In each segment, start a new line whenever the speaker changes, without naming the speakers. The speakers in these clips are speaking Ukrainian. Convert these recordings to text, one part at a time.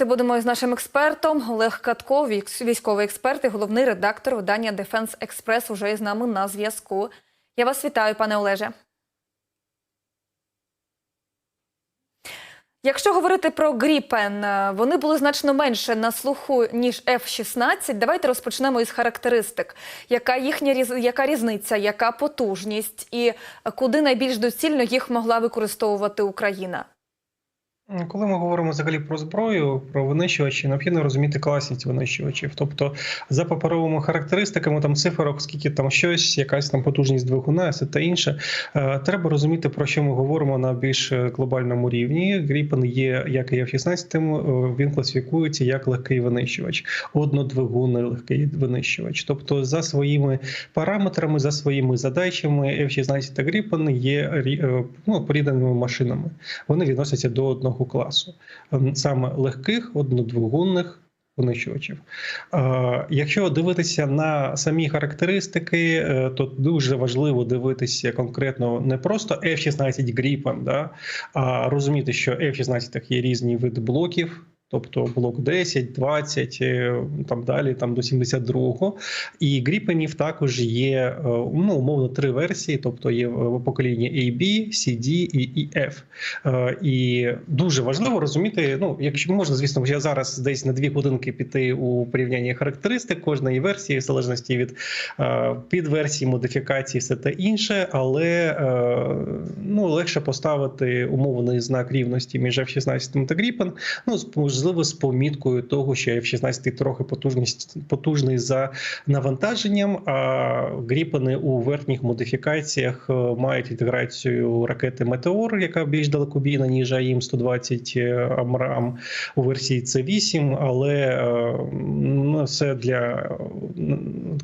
Говорити будемо із нашим експертом Олег Катко, військовий експерт і головний редактор видання Defense Express уже із нами на зв'язку. Я вас вітаю, пане Олеже. Якщо говорити про Гріпен, е, вони були значно менше на слуху ніж F-16. Давайте розпочнемо із характеристик. Яка їхня різ... яка різниця, яка потужність, і куди найбільш доцільно їх могла використовувати Україна?
Коли ми говоримо взагалі про зброю, про винищувачі, необхідно розуміти класність винищувачів. Тобто, за паперовими характеристиками, там цифрок, скільки там щось, якась там потужність двигуна, все та інше. Е, Треба розуміти, про що ми говоримо на більш глобальному рівні. Гріпен є, як і F-16, е, він класифікується як легкий винищувач, однодвигунний легкий винищувач. Тобто, за своїми параметрами, за своїми задачами, F-16 та Гріпен є е, ну, порівняними машинами. Вони відносяться до одного класу, ем, саме легких однодвигунних винищувачів. Е, Якщо дивитися на самі характеристики, е, то дуже важливо дивитися конкретно не просто F-16 Gripen, да, а розуміти, що F-16 є різні види блоків. Тобто блок 10, 20, е, там далі, там до 72-го. І гріпенів також є е, ну, умовно три версії, тобто є е, покоління AB, CD і EF. Е, І дуже важливо розуміти. Ну, якщо можна, звісно, я зараз десь на дві годинки піти у порівнянні характеристик кожної версії, в залежності від підверсії, модифікації, все те інше, але ну, легше поставити умовний знак рівності між F-16 та Gripen, ну, можливо, з поміткою того, що F-16 трохи потужність, потужний за навантаженням, а Гріпени у верхніх модифікаціях е, мають інтеграцію ракети Метеор, яка більш далекобійна, ніж АІМ 120 Амрам у версії С8, але е, ну, це для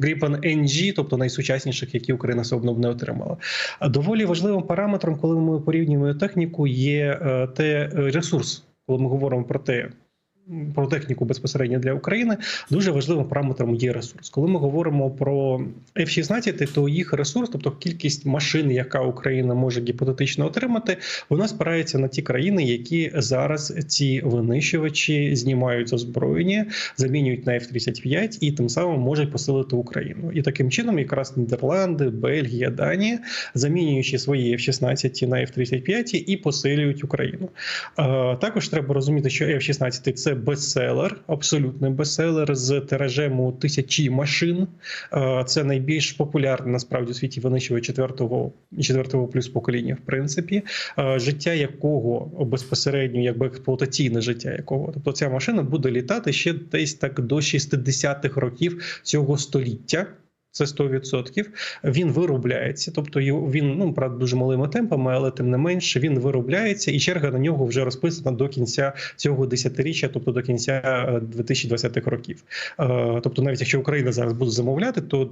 Gripen NG, тобто найсучасніших, які Україна все б не отримала. Доволі важливим параметром, коли ми порівнюємо техніку, є е, те е, ресурс, коли ми говоримо про те. Про техніку безпосередньо для України дуже важливим параметром є ресурс. Коли ми говоримо про F-16, то їх ресурс, тобто кількість машин, яка Україна може гіпотетично отримати, вона спирається на ті країни, які зараз ці винищувачі знімають озброєння, замінюють на F-35 і тим самим можуть посилити Україну. І таким чином, якраз Нідерланди, Бельгія, Данія, замінюючи свої F-16 на F-35 і посилюють Україну. Е, Також треба розуміти, що F-16 – це бестселер, абсолютний бестселер з тиражем у тисячі машин. Е, Це найбільш популярний насправді у світі винищувач четвертого четвертого плюс покоління, в принципі, Е, життя якого безпосередньо, якби експлуатаційне життя якого. Тобто ця машина буде літати ще десь так до 60-х років цього століття. Це 100%. Він виробляється, тобто він ну правда дуже малими темпами, але тим не менше він виробляється, і черга на нього вже розписана до кінця цього десятиріччя, тобто до кінця е, 2020-х років. Е, Тобто, навіть якщо Україна зараз буде замовляти, то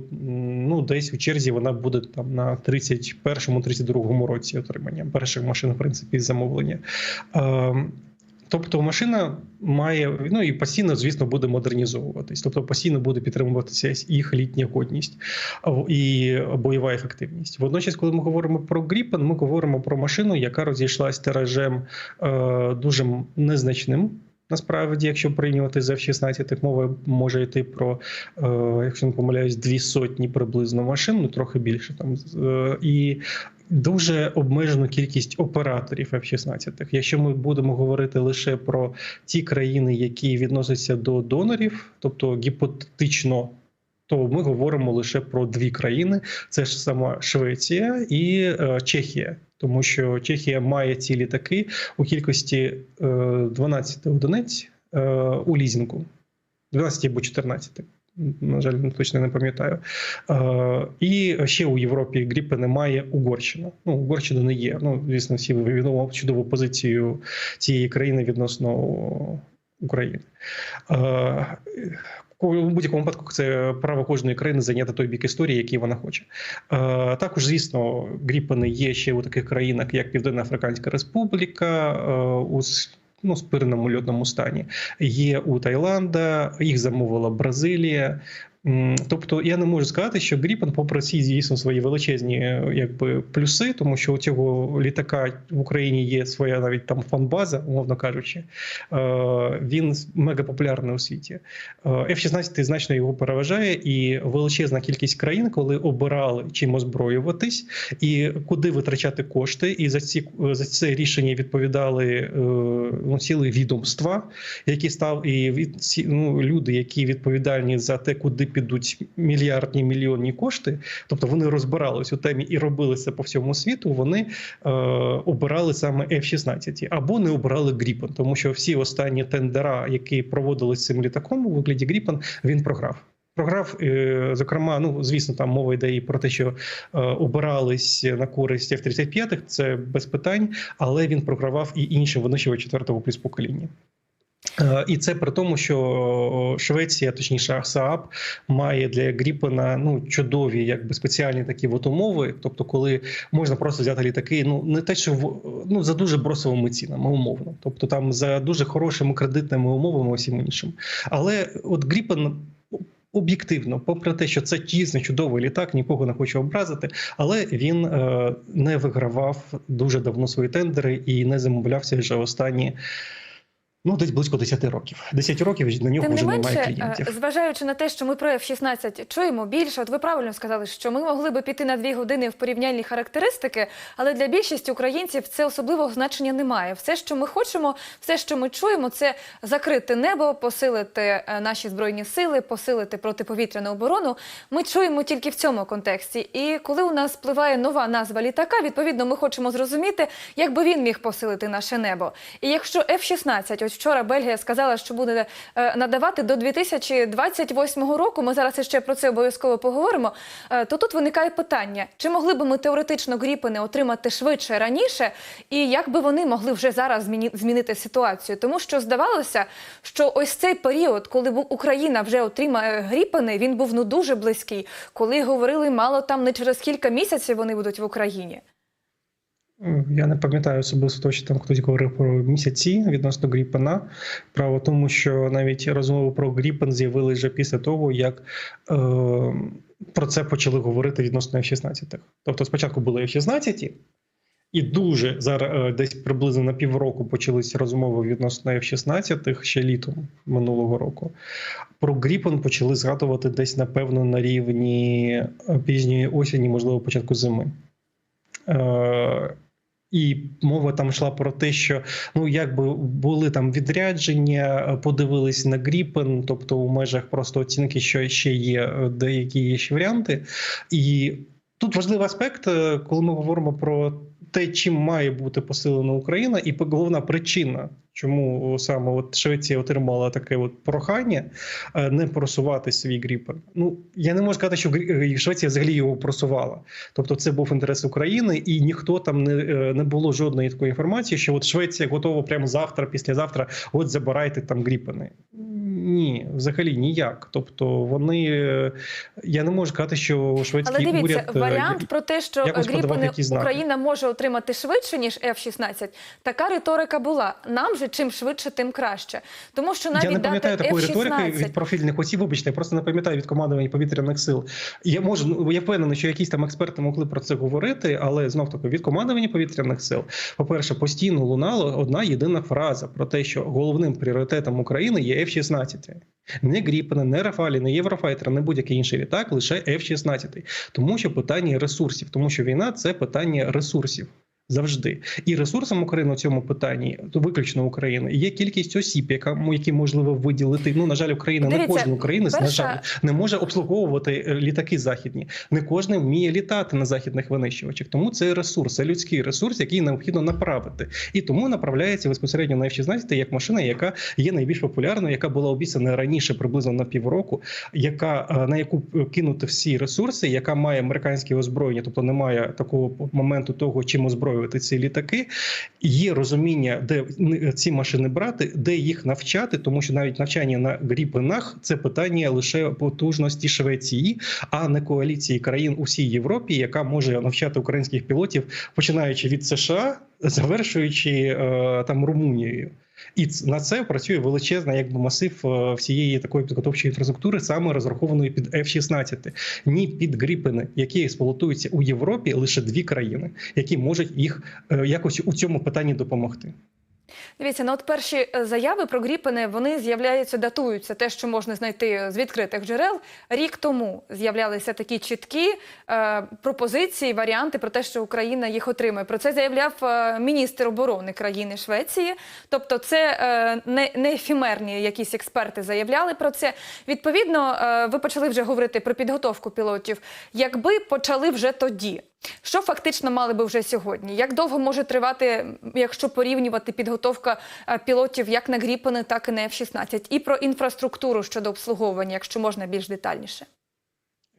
ну десь у черзі вона буде там на 31-32 році отримання перших машин, в принципі, замовлення. Тобто машина має ну і постійно, звісно, буде модернізовуватись, тобто постійно буде підтримуватися їх літня годність і бойова ефективність. Водночас, коли ми говоримо про Gripen, ми говоримо про машину, яка розійшлась тиражем е, дуже незначним. Насправді, якщо порівнювати з F-16, мова може йти про, е, якщо не помиляюсь, дві сотні приблизно машин, ну трохи більше там. Е, і дуже обмежену кількість операторів F-16. Якщо ми будемо говорити лише про ті країни, які відносяться до донорів, тобто гіпотетично. То ми говоримо лише про дві країни: це ж сама Швеція і е, Чехія, тому що Чехія має ці літаки у кількості е, 12 одиниць е, у лізінгу, 12 або 14. На жаль, точно не пам'ятаю. І ще у Європі Гріпи немає Угорщина. Ну, Угорщина не є. Ну, звісно, всі відомо чудову позицію цієї країни відносно України. У будь-якому випадку це право кожної країни зайняти той бік історії, який вона хоче. Е, також, звісно, Гріпени є ще у таких країнах, як Південна Африканська Республіка, е, у ну, спирному льотному стані. Є у Таїланда, їх замовила Бразилія. Тобто я не можу сказати, що Гріпен, попри ці дійсно свої величезні е, якби плюси, тому що у цього літака в Україні є своя навіть там фанбаза, умовно кажучи. Е, Він мега популярний у світі. Е, F-16 значно його переважає, і величезна кількість країн, коли обирали чим озброюватись і куди витрачати кошти, і за ці за це рішення відповідали ну, цілі відомства, які став і від ну, люди, які відповідальні за те, куди підуть мільярдні мільйонні кошти. Тобто вони розбирались у темі і робили це по всьому світу. Вони е, обирали саме F-16 або не обирали Гріпен, тому що всі останні тендера, які проводились цим літаком у вигляді Гріпен, він програв. Програв, е, зокрема, ну звісно, там мова йде і про те, що е, обирались на користь F-35, це без питань, але він програвав і іншим винищувачам четвертого плюс покоління. Е, І це при тому, що Швеція, точніше СААП, має для Гріпена ну чудові, якби спеціальні такі от умови. Тобто, коли можна просто взяти літаки, ну не те, що в ну за дуже бросовими цінами, умовно, тобто там за дуже хорошими кредитними умовами, усім іншим. Але от Гріпен. Об'єктивно, попри те, що це дійсно чудовий літак, нікого не хочу образити, але він е, не вигравав дуже давно свої тендери і не замовлявся вже останні ну десь близько 10 років. 10 років на нього
Тим
вже немає
менше, е,
клієнтів.
зважаючи на те, що ми про F-16 чуємо більше, от ви правильно сказали, що ми могли би піти на дві години в порівняльні характеристики, але для більшості українців це особливого значення немає. Все, що ми хочемо, все, що ми чуємо, це закрити небо, посилити е, наші збройні сили, посилити протиповітряну оборону. Ми чуємо тільки в цьому контексті. І коли у нас спливає нова назва літака, відповідно, ми хочемо зрозуміти, як би він міг посилити наше небо. І якщо F-16, ось вчора Бельгія сказала, що буде е, надавати до 2028 року. Ми зараз ще про це обов'язково поговоримо. е, То тут виникає питання: чи могли би ми теоретично гріпини отримати швидше раніше, і як би вони могли вже зараз змінити ситуацію? Тому що здавалося, що ось цей період, коли Україна вже отримає гріпини, він був ну дуже близький, коли говорили мало там не через кілька місяців вони будуть в Україні.
Я не пам'ятаю особисто точно там хтось говорив про місяці відносно Гріпена. Право тому, що навіть розмови про Гріпен з'явилися вже після того, як е, про це почали говорити відносно F-16. Тобто спочатку були F-16, і дуже зараз е, десь приблизно на півроку почалися розмови відносно F-16 ще літом минулого року. Про Гріпен почали згадувати десь, напевно, на рівні е, пізньої осені, можливо, початку зими. Е, і мова там йшла про те, що ну якби були там відрядження, е, подивились на Гріпен, тобто у межах просто оцінки, що ще є е, деякі є ще варіанти. І тут важливий аспект, е, коли ми говоримо про те, чим має бути посилена Україна, і головна причина, чому саме от Швеція отримала таке от прохання е, не просувати свій Гріпен. Ну я не можу сказати, що Грі- Швеція взагалі його просувала. Тобто, це був інтерес України, і ніхто там не, е, не було жодної такої інформації, що от Швеція готова прямо завтра, післязавтра, от забирайте там Гріпени. Ні, взагалі ніяк. Тобто вони я не можу сказати, що
Але дивіться,
уряд е,
варіант про те, що Гріпини. Україна може отримати швидше ніж F-16, така риторика була. Нам же чим швидше, тим краще. Тому що навіть
я не пам'ятаю такої
F-16...
риторики від профільних осіб. Вибачте, я просто не пам'ятаю від командування повітряних сил. Я можу, ну, я впевнений, що якісь там експерти могли про це говорити, але знов таки від командування повітряних сил, по-перше, постійно лунала одна єдина фраза про те, що головним пріоритетом України є F-16. Не Гріпена, не Рафалі, не Єврофайтера, не будь-який інший літак, лише F-16. Тому що питання ресурсів, тому що війна це питання ресурсів. Завжди і ресурсом України у цьому питанні, то виключно України, є кількість осіб, яка які можливо виділити. Ну на жаль, Україна не
Дивіться,
кожен українець на жаль не може обслуговувати е, літаки західні. Не кожен вміє літати на західних винищувачах. Тому це ресурс, це людський ресурс, який необхідно направити, і тому направляється безпосередньо на F-16 як машина, яка є найбільш популярною, яка була обіцяна раніше, приблизно на півроку, яка е, на яку кинути всі ресурси, яка має американське озброєння, тобто немає такого моменту того, чим озброювати ці літаки. Є розуміння, де ці машини брати, де їх навчати, тому що навіть навчання на гріпенах це питання лише потужності Швеції, а не коаліції країн у всій Європі, яка може навчати українських пілотів, починаючи від США, завершуючи е, там Румунією. І на це працює величезна якби масив е, всієї такої підготовчої інфраструктури, саме розрахованої під F-16. Ні під Гріпени, які експлуатуються у Європі, лише дві країни, які можуть їх е, якось у цьому питанні допомогти.
Дивіться, ну от перші е, заяви про Гріпини вони з'являються, датуються. Те, що можна знайти з відкритих джерел. Рік тому з'являлися такі чіткі е, пропозиції, варіанти про те, що Україна їх отримає. Про це заявляв е, міністр оборони країни Швеції. Тобто, це е, не, не ефемерні якісь експерти заявляли про це. Відповідно, е, ви почали вже говорити про підготовку пілотів. Якби почали вже тоді. Що фактично мали би вже сьогодні? Як довго може тривати, якщо порівнювати підготовка е, пілотів як на Гріпени, так і на F-16? І про інфраструктуру щодо обслуговування, якщо можна більш детальніше?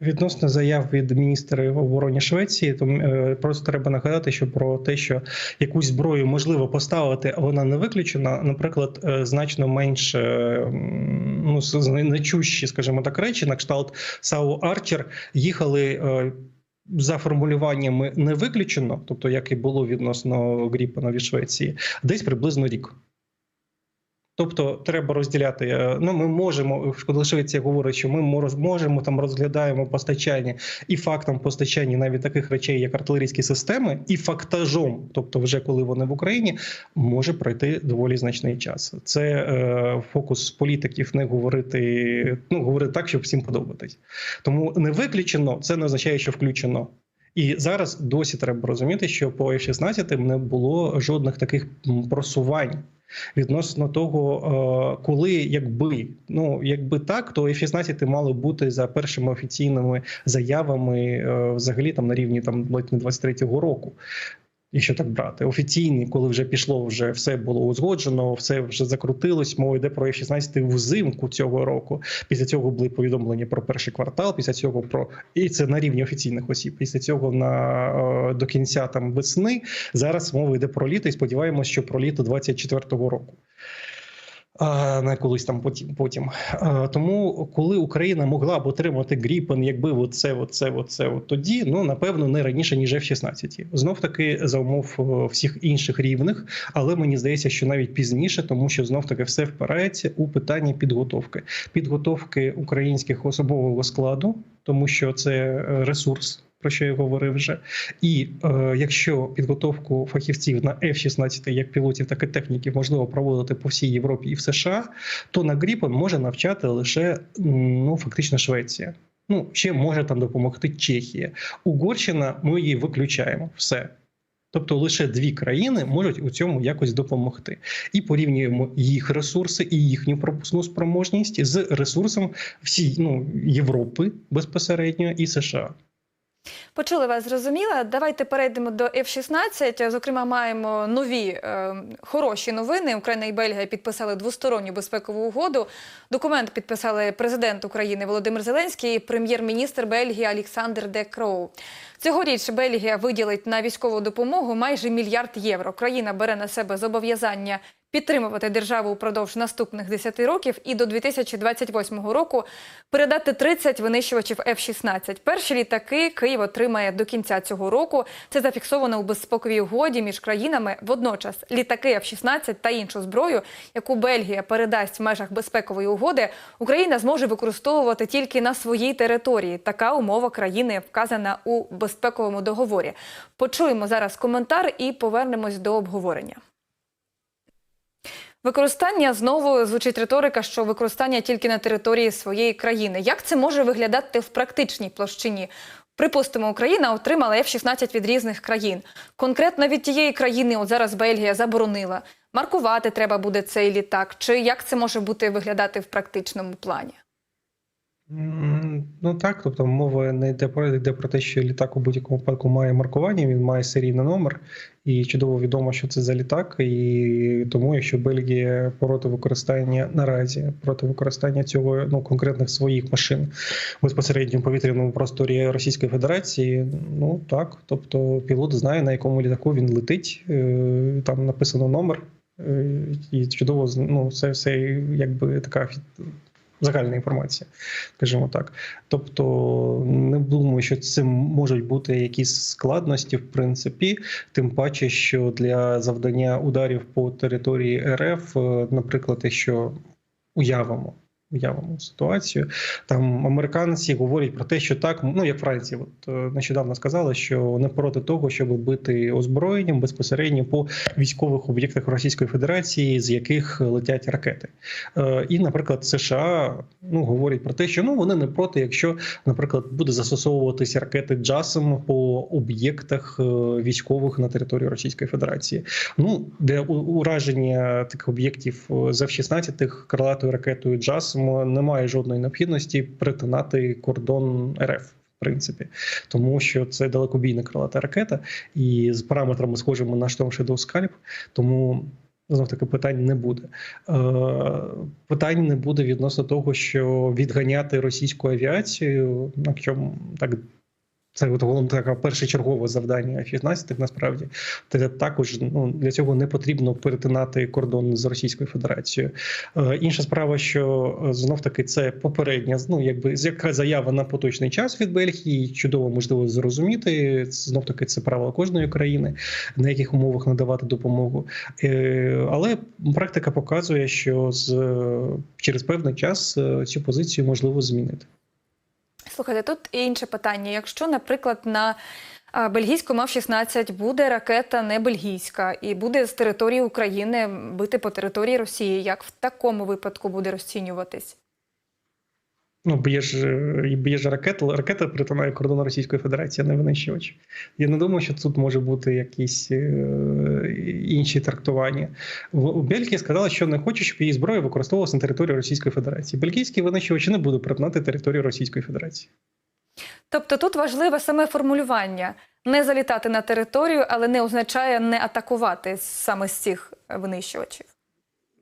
Відносно заяв від міністра оборони Швеції, то е, просто треба нагадати, що про те, що якусь зброю можливо поставити, а вона не виключена. Наприклад, е, значно менш ну з- з- нечущі, скажімо так, речі, на кшталт САУ Арчер їхали. За формулюваннями не виключено, тобто як і було відносно Гріпа нові Швеції, десь приблизно рік. Тобто треба розділяти. е, Ну, ми можемо, коли Швеція говорить, що ми можемо там розглядаємо постачання і фактом постачання навіть таких речей, як артилерійські системи, і фактажом, тобто, вже коли вони в Україні, може пройти доволі значний час. Це е, фокус політиків не говорити, ну говорити так, щоб всім подобатись. Тому не виключено, це не означає, що включено. І зараз досі треба розуміти, що по F-16 не було жодних таких просувань відносно того, е, коли якби ну якби так, то F-16 мали бути за першими офіційними заявами е, взагалі там на рівні там ледь не 23-го року. Якщо так брати, офіційні, коли вже пішло, вже все було узгоджено, все вже закрутилось. Мова йде про F-16 взимку цього року. Після цього були повідомлення про перший квартал. Після цього про і це на рівні офіційних осіб. Після цього на е, до кінця там весни. Зараз мова йде про літо, і сподіваємось, що про літо 24-го року. А не колись там потім. потім. Тому, коли Україна могла б отримати Гріпен, якби оце, оце, оце, от тоді, ну напевно, не раніше ніж F-16. Знов таки за умов е, всіх інших рівних, але мені здається, що навіть пізніше, тому що знов таки все впирається у питання підготовки, підготовки українських особового складу, тому що це е, ресурс. Про що я говорив вже, і е, якщо підготовку фахівців на F-16 як пілотів, так і техніків можливо проводити по всій Європі і в США, то на Гріпен може навчати лише ну фактично Швеція. Ну ще може там допомогти Чехія. Угорщина ми її виключаємо все. Тобто лише дві країни можуть у цьому якось допомогти, і порівнюємо їх ресурси і їхню пропускну спроможність з ресурсом всій ну Європи безпосередньо і США.
Почули вас, зрозуміла. Давайте перейдемо до F-16. Зокрема, маємо нові е, хороші новини. Україна і Бельгія підписали двосторонню безпекову угоду. Документ підписали президент України Володимир Зеленський і прем'єр-міністр Бельгії Олександр Де Кроу. Цьогоріч Бельгія виділить на військову допомогу майже мільярд євро. Країна бере на себе зобов'язання підтримувати державу упродовж наступних 10 років і до 2028 року передати 30 винищувачів F-16. Перші літаки Київ отримає до кінця цього року. Це зафіксовано у безпековій угоді між країнами. Водночас літаки F-16 та іншу зброю, яку Бельгія передасть в межах безпекової угоди, Україна зможе використовувати тільки на своїй території. Така умова країни вказана у безпековому договорі. Почуємо зараз коментар і повернемось до обговорення. Використання знову звучить риторика, що використання тільки на території своєї країни. Як це може виглядати в практичній площині? Припустимо, Україна отримала F-16 від різних країн. Конкретно від тієї країни, от зараз Бельгія заборонила. Маркувати треба буде цей літак. Чи як це може бути виглядати в практичному плані?
Ну так, тобто мова не йде про йде про те, що літак у будь-якому випадку має маркування, він має серійний номер, і чудово відомо, що це за літак. І тому, якщо Бельгія проти використання наразі проти використання цього ну конкретних своїх машин безпосередньо в повітряному просторі Російської Федерації, ну так, тобто пілот знає на якому літаку він летить, е, там написано номер, е, і чудово ну, це все якби така загальна інформація, скажімо так. Тобто, не думаю, що цим можуть бути якісь складності, в принципі, тим паче, що для завдання ударів по території РФ, е, наприклад, якщо уявимо. Уявимо ситуацію. Там американці говорять про те, що так, ну як Франція, от е, нещодавно сказала, що вони проти того, щоб бити озброєнням безпосередньо по військових об'єктах Російської Федерації, з яких летять ракети. Е, І, наприклад, США ну говорять про те, що ну вони не проти, якщо, наприклад, буде застосовуватися ракети джасом по об'єктах е, військових на території Російської Федерації. Ну для ураження таких об'єктів е, з F-16 крилатою ракетою немає жодної необхідності притинати кордон РФ. В принципі, тому що це далекобійна крилата ракета, і з параметрами схожими на Storm Shadow Scalp, тому знов таки питань не буде. Е, питань не буде відносно того, що відганяти російську авіацію, якщо так. Це от головне таке першочергове завдання F-16, насправді Та також ну для цього не потрібно перетинати кордон з Російською Федерацією. Е, інша справа, що знов таки це попередня, ну якби яка заява на поточний час від Бельгії, чудово можливо зрозуміти. Знов таки це право кожної країни, на яких умовах надавати допомогу. Е, але практика показує, що з через певний час е, цю позицію можливо змінити.
Слухайте, тут інше питання. Якщо, наприклад, на бельгійську бельгійському F-16 буде ракета не бельгійська і буде з території України бити по території Росії, як в такому випадку буде розцінюватись?
Ну, б'є ж, е, б'є ж ракета, ракета перетинає кордон Російської Федерації, а не винищувач. Я не думаю, що тут може бути якісь е, інші трактування. В у Бельгії сказали, що не хоче, щоб її зброя використовувалася на території Російської Федерації. Бельгійські винищувачі не будуть перетинати територію Російської Федерації.
Тобто тут важливе саме формулювання не залітати на територію, але не означає не атакувати саме з цих винищувачів.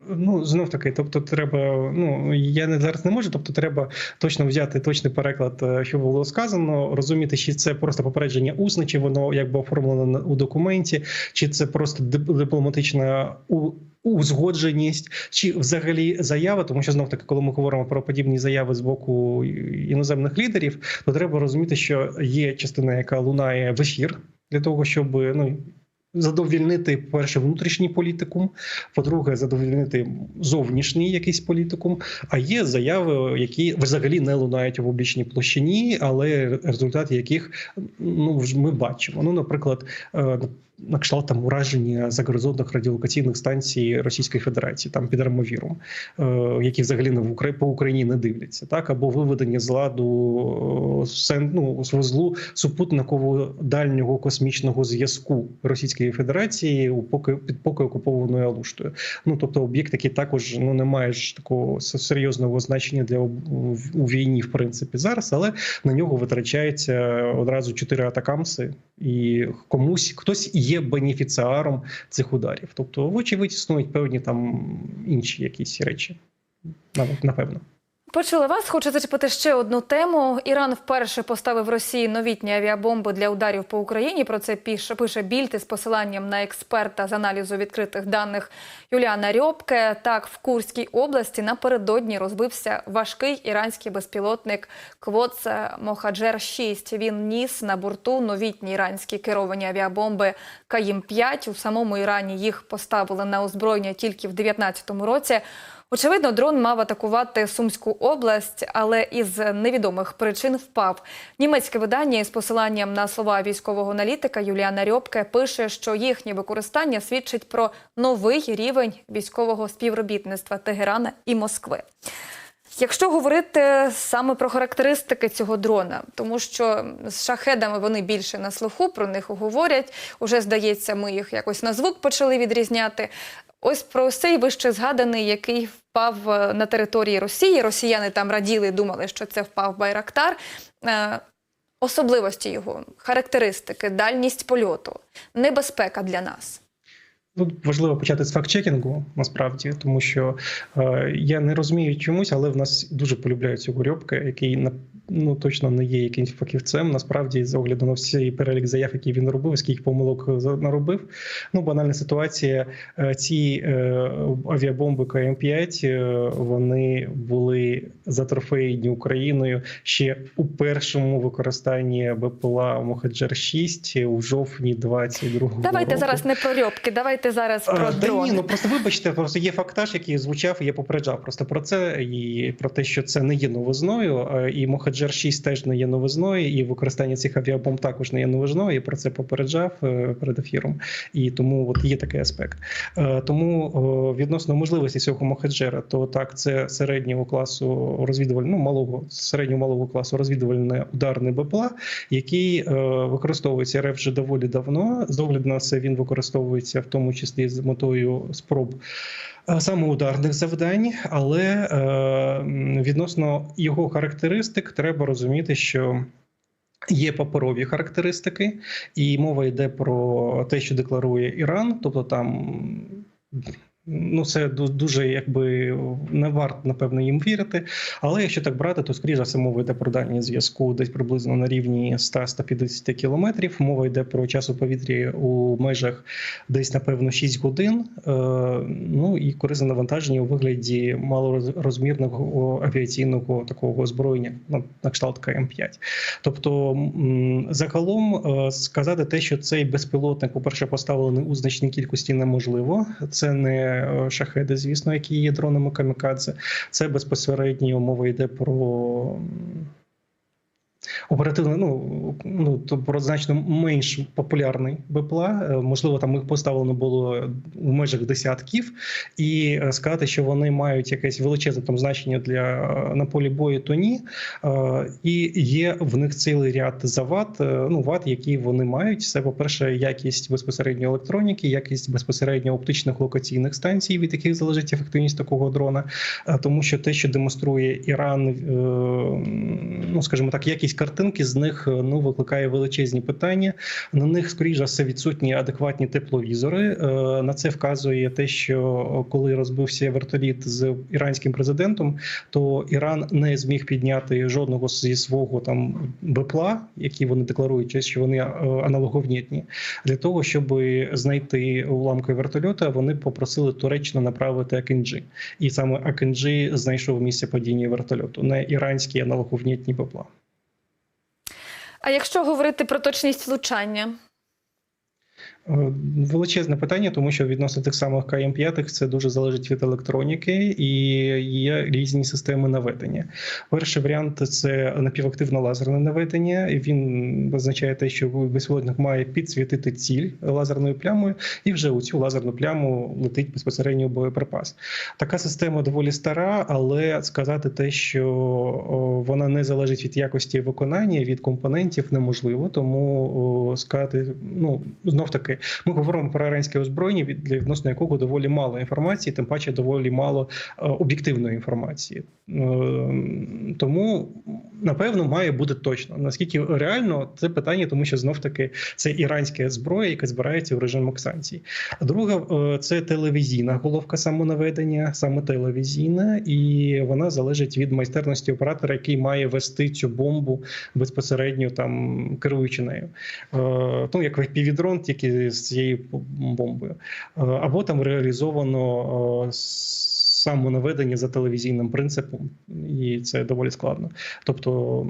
Ну, знов таки, тобто, треба. Ну я не зараз не можу. Тобто, треба точно взяти точний переклад, е, що було сказано, розуміти, чи це просто попередження усне, чи воно якби оформлено у документі, чи це просто дип- дипломатична у. Узгодженість чи взагалі заява, тому що знов таки, коли ми говоримо про подібні заяви з боку іноземних лідерів, то треба розуміти, що є частина, яка лунає в ефір для того, щоб ну задовільнити перше внутрішній політикум, по-друге, задовольнити зовнішній якийсь політикум. А є заяви, які взагалі не лунають у публічній площині, але результати яких ну ми бачимо. Ну, наприклад, е, на кшталт там ураження загрозонних радіолокаційних станцій Російської Федерації, там під Армавіром, е, які взагалі не в Украї... по Україні не дивляться, так або виведення з ладу е, ну, з вузлу супутникового дальнього космічного зв'язку Російської Федерації у поки під поки окупованою Алуштою. Ну тобто об'єкт, який також ну не має ж такого серйозного значення для у війні, в принципі, зараз, але на нього витрачається одразу чотири атакамси, і комусь хтось є бенефіціаром цих ударів. Тобто, вочевидь, існують певні там інші якісь речі. Напевно.
Почула вас. Хочу зачепити ще одну тему. Іран вперше поставив Росії новітні авіабомби для ударів по Україні. Про це пише, Більд із посиланням на експерта з аналізу відкритих даних Юліана Рьобке. Так, в Курській області напередодні розбився важкий іранський безпілотник Квоц Мохаджер 6 Він ніс на борту новітні іранські керовані авіабомби Каїм-5. У самому Ірані їх поставили на озброєння тільки в 2019 році. Очевидно, дрон мав атакувати Сумську область, але із невідомих причин впав. Німецьке видання із посиланням на слова військового аналітика Юліана Рьобке пише, що їхнє використання свідчить про новий рівень військового співробітництва Тегерана і Москви. Якщо говорити саме про характеристики цього дрона, тому що з шахедами вони більше на слуху, про них говорять. Уже здається, ми їх якось на звук почали відрізняти. Ось про цей вище згаданий, який впав е, на території Росії. Росіяни там раділи, думали, що це впав Байрактар. Е, Особливості його, характеристики, дальність польоту, небезпека для нас.
Тут важливо почати з факт-чекінгу, насправді, тому що е, я не розумію чомусь, але в нас дуже полюбляють цього Рьобка, який на ну точно не є якимсь фахівцем. Насправді, з огляду на всі перелік заяв, які він робив, скільки помилок за- наробив. Ну, банальна ситуація. е, Ці е, авіабомби КМ5 е, вони були затрофеєні Україною ще у першому використанні БПЛА Мохаджер 6 у жовтні 22-го
Давайте
року.
зараз не про рьобки, давайте зараз про
А, Та
дрони.
ні, ну просто вибачте, просто є фактаж, який звучав, і я попереджав просто про це і про те, що це не є новизною. І Мохаджер 6 теж не є новизною, і використання цих авіабомб також не є новизною. Я про це попереджав е, перед ефіром. І тому от є такий аспект. Е, Тому відносно можливості цього Мохаджера, то так, це середнього класу розвідувального, ну малого середнього малого класу розвідувальне ударне БПЛА, який е, використовується РФ вже доволі давно. З огляду на це він використовується в тому числі з метою спроб. е, Саме ударних завдань, але е, відносно його характеристик треба розуміти, що Є паперові характеристики, і мова йде про те, що декларує Іран, тобто там. Ну, це дуже якби не варто напевно їм вірити. Але якщо так брати, то скоріше за все мова йде про дальній зв'язку десь приблизно на рівні 100-150 кілометрів. Мова йде про час у повітрі у межах десь напевно 6 годин. Е, ну і корисне навантаження у вигляді малорозмірного авіаційного такого озброєння на, кшталт КМ5. Тобто, м, загалом е, сказати те, що цей безпілотник, по-перше, поставлений у значній кількості, неможливо. Це не е, шахеди, звісно, які є дронами камікадзе. Це безпосередньо мова йде про. Оперативно, ну, ну то про значно менш популярний БПЛА. Е, Можливо, там їх поставлено було у межах десятків, і е, сказати, що вони мають якесь величезне там значення для е, на полі бою, то ні. І є в них цілий ряд завад, ну вад, які вони мають. Це, по-перше, якість безпосередньо електроніки, якість безпосередньо оптичних локаційних станцій, від яких залежить ефективність такого дрона. Тому що те, що демонструє Іран, ну скажімо так, якість картинки з них е, ну викликає величезні питання. На них скоріш за все відсутні адекватні тепловізори. Е, На це вказує те, що коли розбився вертоліт з іранським президентом, то Іран не зміг підняти жодного зі свого там БПЛА, які вони декларують, що вони е, аналоговнітні. Для того щоб знайти уламки вертольота, вони попросили Туреччину направити Акинджі. І саме Акинджі знайшов місце падіння вертольоту, не іранські аналоговнітні БПЛА.
А якщо говорити про точність влучання,
Величезне питання, тому що відносно тих самих КМ5 це дуже залежить від електроніки і є різні системи наведення. Перший варіант це напівактивне лазерне наведення. Він означає те, що безпілотник має підсвітити ціль лазерною плямою, і вже у цю лазерну пляму летить безпосередньо боєприпас. Така система доволі стара, але сказати те, що вона не залежить від якості виконання, від компонентів, неможливо. Тому сказати, ну знов таки, ми говоримо про іранське озброєння, від відносно якого доволі мало інформації, тим паче доволі мало е, об'єктивної інформації. Е, Тому напевно має бути точно. Наскільки реально це питання, тому що знов таки це іранська зброя, яка збирається в режимах санкцій. А друга е, це телевізійна головка самонаведення, саме телевізійна, і вона залежить від майстерності оператора, який має вести цю бомбу безпосередньо там керуючи нею. Е, Ну як півідрон, тільки з цією бомбою, Е, або там реалізовано. Самонаведення за телевізійним принципом, і це доволі складно. Тобто,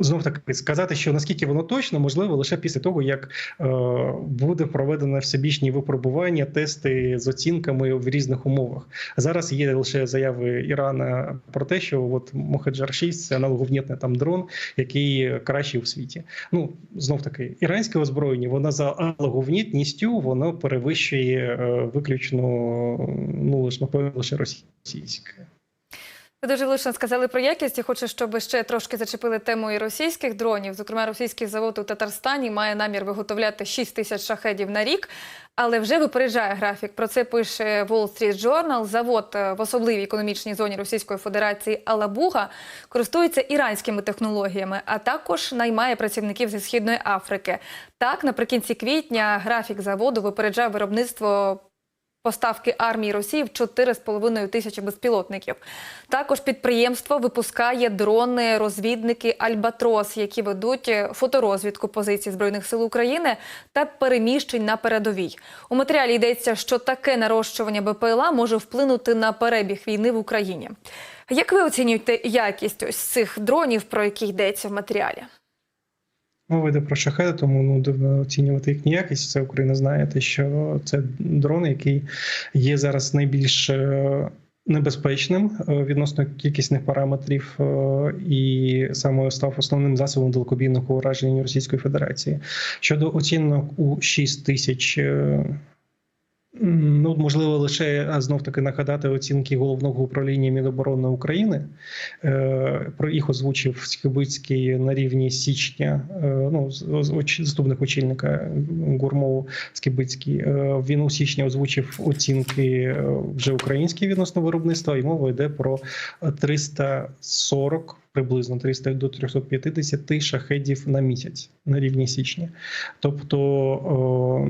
знов таки сказати, що наскільки воно точно, можливо, лише після того, як е, буде проведено всебічні випробування, тести з оцінками в різних умовах. Зараз є лише заяви Ірана про те, що от Мохаджар 6 це аналоговнітний там дрон, який кращий у світі. Ну знов таки, іранське озброєння, воно за аналоговнітністю воно перевищує е, виключно ну лише напевно лише російське.
Ви дуже влучно сказали про якість. Я хочу, щоб ще трошки зачепили тему і російських дронів. Зокрема, російський завод у Татарстані має намір виготовляти 6 тисяч шахедів на рік, але вже випереджає графік. Про це пише Wall Street Journal. Завод е, в особливій економічній зоні Російської Федерації Алабуга користується іранськими технологіями, а також наймає працівників зі східної Африки. Так, наприкінці квітня графік заводу випереджав виробництво поставки армії Росії в 4,5 тисячі безпілотників. Також підприємство випускає дрони-розвідники Альбатрос, які ведуть е, фоторозвідку позицій збройних сил України та переміщень на передовій. У матеріалі йдеться, що таке нарощування БПЛА може вплинути на перебіг війни в Україні. Як ви оцінюєте якість ось цих дронів, про які йдеться в матеріалі?
Мова йде про шахеди, тому ну оцінювати їх ніякість. Це Україна знає те, що це дрон, який є зараз найбільш е, небезпечним е, відносно кількісних параметрів, е, і саме став основним засобом далекобійного ураження Російської Федерації. Щодо оцінок у 6 тисяч. Ну, можливо, лише знов таки нагадати оцінки головного управління Міноборони України. Е, Про їх озвучив Скибицький на рівні січня. е, Ну, заступник очільника Гурмову Скибицький. Е, Він у січні озвучив оцінки вже українські відносно виробництва, і мова йде про 340 приблизно 300 до 350 шахедів на місяць на рівні січня. Тобто.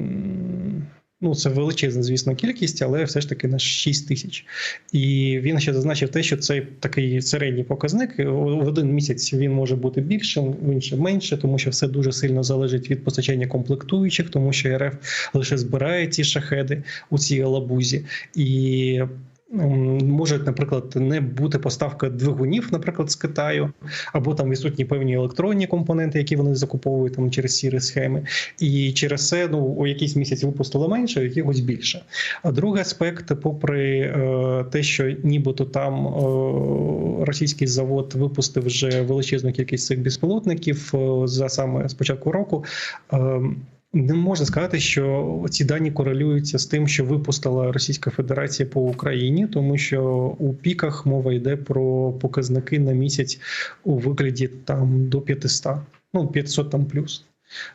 Ну, це величезна, звісно, кількість, але все ж таки на 6 тисяч. І він ще зазначив те, що це такий середній показник. В один місяць він може бути більшим, в інший менше, тому що все дуже сильно залежить від постачання комплектуючих, тому що РФ лише збирає ці шахеди у цій алабузі. І м, може, наприклад, не бути поставка двигунів, наприклад, з Китаю, або там відсутні певні електронні компоненти, які вони закуповують там через сірі схеми. І через це ну у якийсь місяць випустили менше, у якихось більше. А другий аспект, попри е, те, що нібито там е, російський завод випустив вже величезну кількість цих безпілотників е, за саме з початку року. Е, не можна сказати, що ці дані корелюються з тим, що випустила Російська Федерація по Україні, тому що у піках мова йде про показники на місяць у вигляді там до 500, ну 500 там плюс.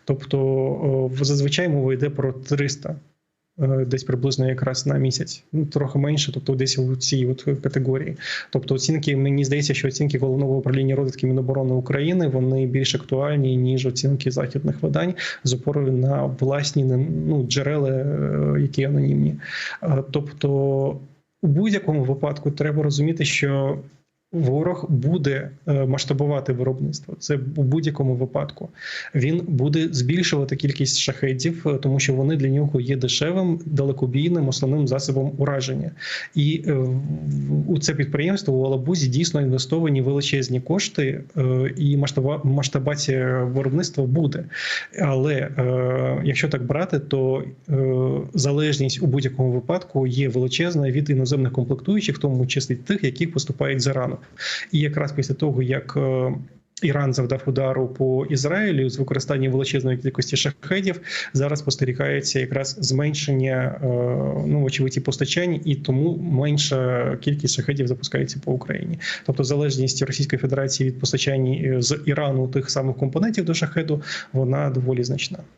Тобто о, зазвичай мова йде про 300 е, десь приблизно якраз на місяць, ну трохи менше, тобто десь у цій от категорії.Тобто оцінки, мені здається, що оцінки головного управління розвідки Міноборони України вони більш актуальні ніж оцінки західних видань з опорою на власні ну, джерела, е, які анонімні. Е, Тобто, у будь-якому випадку треба розуміти, що ворог буде е, масштабувати виробництво. Це у будь-якому випадку. Він буде збільшувати кількість шахедів, е, тому що вони для нього є дешевим, далекобійним основним засобом ураження. І е, у це підприємство у Алабузі дійсно інвестовані величезні кошти, і масштаба масштабація виробництва буде. Але якщо так брати, то залежність у будь-якому випадку є величезна від іноземних комплектуючих, в тому числі тих, які поступають з Ірану. І якраз після того, як е, Іран завдав удару по Ізраїлю з використанням величезної кількості шахедів, зараз спостерігається якраз зменшення е, ну очевидь постачань, і тому менша кількість шахедів запускається по Україні. Тобто залежність Російської Федерації від постачання е, з Ірану тих самих компонентів до шахеду вона доволі значна.